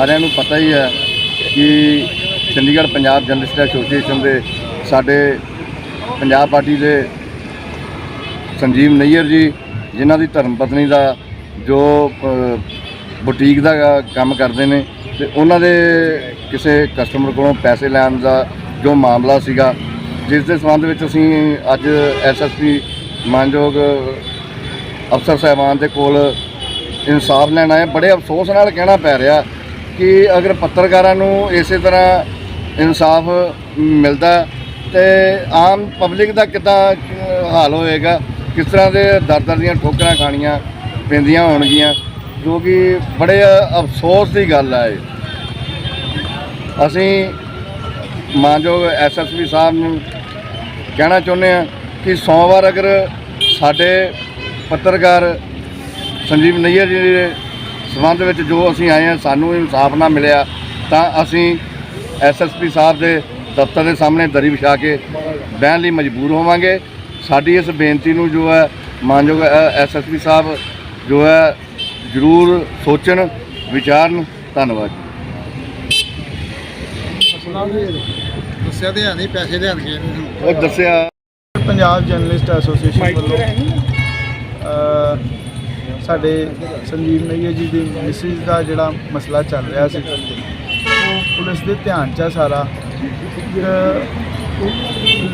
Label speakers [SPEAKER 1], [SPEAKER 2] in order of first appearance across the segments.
[SPEAKER 1] ਸਾਰਿਆਂ ਨੂੰ ਪਤਾ ਹੀ ਹੈ ਕਿ ਚੰਡੀਗੜ੍ਹ ਪੰਜਾਬ ਜਰਨਲਿਸਟ ਐਸੋਸੀਏਸ਼ਨ ਦੇ ਸਾਡੇ ਪੰਜਾਬ ਪਾਰਟੀ ਦੇ ਸੰਜੀਵ ਨਈਅਰ ਜੀ, ਜਿਨ੍ਹਾਂ ਦੀ ਧਰਮ ਪਤਨੀ ਦਾ ਜੋ ਬੁਟੀਕ ਦਾ ਕੰਮ ਕਰਦੇ ਨੇ ਤੇ ਉਹਨਾਂ ਦੇ ਕਿਸੇ ਕਸਟਮਰ ਕੋਲੋਂ ਪੈਸੇ ਲੈਣ ਦਾ ਜੋ ਮਾਮਲਾ ਸੀਗਾ, ਜਿਸ ਦੇ ਸੰਬੰਧ ਵਿੱਚ ਅਸੀਂ ਅੱਜ ਐਸਐਸਪੀ ਮਾਨਯੋਗ ਅਫਸਰ ਸਾਹਿਬਾਨ ਦੇ ਕੋਲ ਇਨਸਾਫ ਲੈਣ ਆਏ ਬੜੇ ਅਫਸੋਸ ਨਾਲ ਕਹਿਣਾ ਪੈ ਰਿਹਾ ਕਿ ਅਗਰ ਪੱਤਰਕਾਰਾਂ ਨੂੰ ਇਸੇ ਤਰ੍ਹਾਂ ਇਨਸਾਫ ਮਿਲਦਾ ਤੇ ਆਮ ਪਬਲਿਕ ਦਾ ਕਿੱਦਾਂ ਹਾਲ ਹੋਏਗਾ ਕਿਸ ਤਰ੍ਹਾਂ ਦੇ ਦਰ ਦਰ ਦੀਆਂ ਠੋਕਰਾਂ ਖਾਣੀਆਂ ਪੈਂਦੀਆਂ ਹੋਣਗੀਆਂ ਜੋ ਕਿ ਬੜੇ ਅਫਸੋਸ ਦੀ ਗੱਲ ਹੈ ਇਹ। ਅਸੀਂ ਮਾਨਯੋਗ ਐਸਐਸਪੀ ਸਾਹਿਬ ਨੂੰ ਕਹਿਣਾ ਚਾਹੁੰਦੇ ਹਾਂ ਕਿ ਸੋਮਵਾਰ ਅਗਰ ਸਾਡੇ ਪੱਤਰਕਾਰ ਸੰਜੀਵ ਨਈਆ ਜੀ ਦੇ ਸੰਬੰਧ ਵਿੱਚ ਜੋ ਅਸੀਂ ਆਏ ਹਾਂ ਸਾਨੂੰ ਇਨਸਾਫ ਨਾ ਮਿਲਿਆ ਤਾਂ ਅਸੀਂ ਐਸਐਸਪੀ ਸਾਹਿਬ ਦੇ ਦਫ਼ਤਰ ਦੇ ਸਾਹਮਣੇ ਦਰੀ ਵਿਛਾ ਕੇ ਬਹਿਣ ਲਈ ਮਜਬੂਰ ਹੋਵਾਂਗੇ। ਸਾਡੀ ਇਸ ਬੇਨਤੀ ਨੂੰ ਜੋ ਹੈ ਮਾਨਯੋਗ ਐਸਐਸਪੀ ਸਾਹਿਬ ਜੋ ਹੈ ਜ਼ਰੂਰ ਸੋਚਣ ਵਿਚਾਰਨ। ਧੰਨਵਾਦ
[SPEAKER 2] ਦੱਸਿਆ ਤੇ ਹੈ ਨਹੀਂ ਪੈਸੇ ਦੇਣਗੇ
[SPEAKER 1] ਉਹ ਦੱਸਿਆ।
[SPEAKER 3] ਪੰਜਾਬ ਜਰਨਲਿਸਟ ਐਸੋਸੀਏਸ਼ਨ ਵੱਲੋਂ ਸਾਡੇ ਸੰਜੀਵ ਨਈਆ ਜੀ ਦੀ ਮਿਸਿਸ ਦਾ ਜਿਹੜਾ ਮਸਲਾ ਚੱਲ ਰਿਹਾ ਸੀ। ਉਹ ਪੁਲਿਸ ਦੇ ਧਿਆਨ 'ਚ ਆ ਸਾਰਾ।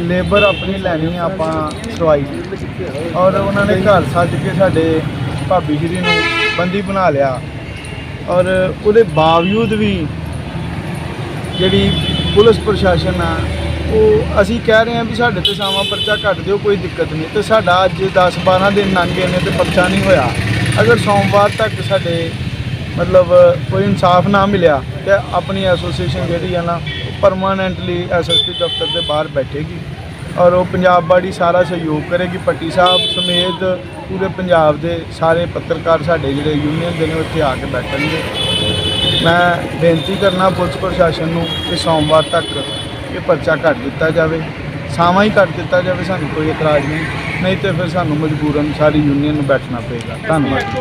[SPEAKER 3] ਲੇਬਰ ਆਪਣੀ ਲੈਣੀ ਆ ਆਪਾਂ ਸਵਾਈ। ਔਰ ਉਹਨਾਂ ਨੇ ਘਰ ਸੱਜ ਕੇ ਸਾਡੇ ਭਾਬੀ ਸ਼੍ਰੀ ਨੂੰ ਬੰਦੀ ਬਣਾ ਲਿਆ। ਔਰ ਉਹਦੇ ਬਾਵਜੂਦ ਵੀ ਜਿਹੜੀ ਪੁਲਿਸ ਪ੍ਰਸ਼ਾਸਨ ਆ, ਉਹ ਅਸੀਂ ਕਹਿ ਰਹੇ ਹਾਂ ਵੀ ਸਾਡੇ ਤੇ ਸਾਵਾਂ ਪਰਚਾ ਕੱਟ ਦਿਓ, ਕੋਈ ਦਿੱਕਤ ਨਹੀਂ। ਤੇ ਸਾਡਾ ਅੱਜ 10 12 ਦਿਨ ਲੰਘ ਗਏ ਨੇ ਤੇ ਪਰਚਾ ਨਹੀਂ ਹੋਇਆ। ਅਗਰ ਸੋਮਵਾਰ ਤੱਕ ਸਾਡੇ ਮਤਲਬ ਕੋਈ ਇਨਸਾਫ ਨਾ ਮਿਲਿਆ ਤੇ ਆਪਣੀ ਐਸੋਸੀਏਸ਼ਨ ਜਿਹੜੀ ਆ ਨਾ ਪਰਮਾਨੈਂਟਲੀ ਐਸਐਸਪੀ ਦਫ਼ਤਰ ਦੇ ਬਾਹਰ ਬੈਠੇਗੀ ਔਰ ਉਹ ਪੰਜਾਬ ਬਾੜੀ ਸਾਰਾ ਸਹਿਯੋਗ ਕਰੇਗੀ। ਪੱਟੀ ਸਾਹਿਬ ਸਮੇਤ ਪੂਰੇ ਪੰਜਾਬ ਦੇ ਸਾਰੇ ਪੱਤਰਕਾਰ ਸਾਡੇ ਜਿਹੜੇ ਯੂਨੀਅਨ ਦੇ ਨੇ ਉੱਥੇ ਆ ਕੇ ਬੈਠਣਗੇ। ਮੈਂ ਬੇਨਤੀ ਕਰਨਾ ਪੁਲਿਸ ਪ੍ਰਸ਼ਾਸਨ ਨੂੰ ਕਿ ਸੋਮਵਾਰ ਤੱਕ ਇਹ ਪਰਚਾ ਕੱਟ ਦਿੱਤਾ ਜਾਵੇ। ਸਾਵਾਂ ਹੀ ਕੱਟ ਦਿੱਤਾ ਜਾਵੇ, ਸਾਨੂੰ ਕੋਈ ਇਤਰਾਜ਼ ਨਹੀਂ। ਨਹੀਂ ਤੇ ਫਿਰ ਸਾਨੂੰ ਮਜਬੂਰਨ ਸਾਰੀ ਯੂਨੀਅਨ ਨੂੰ ਬੈਠਣਾ ਪਏਗਾ। ਧੰਨਵਾਦ।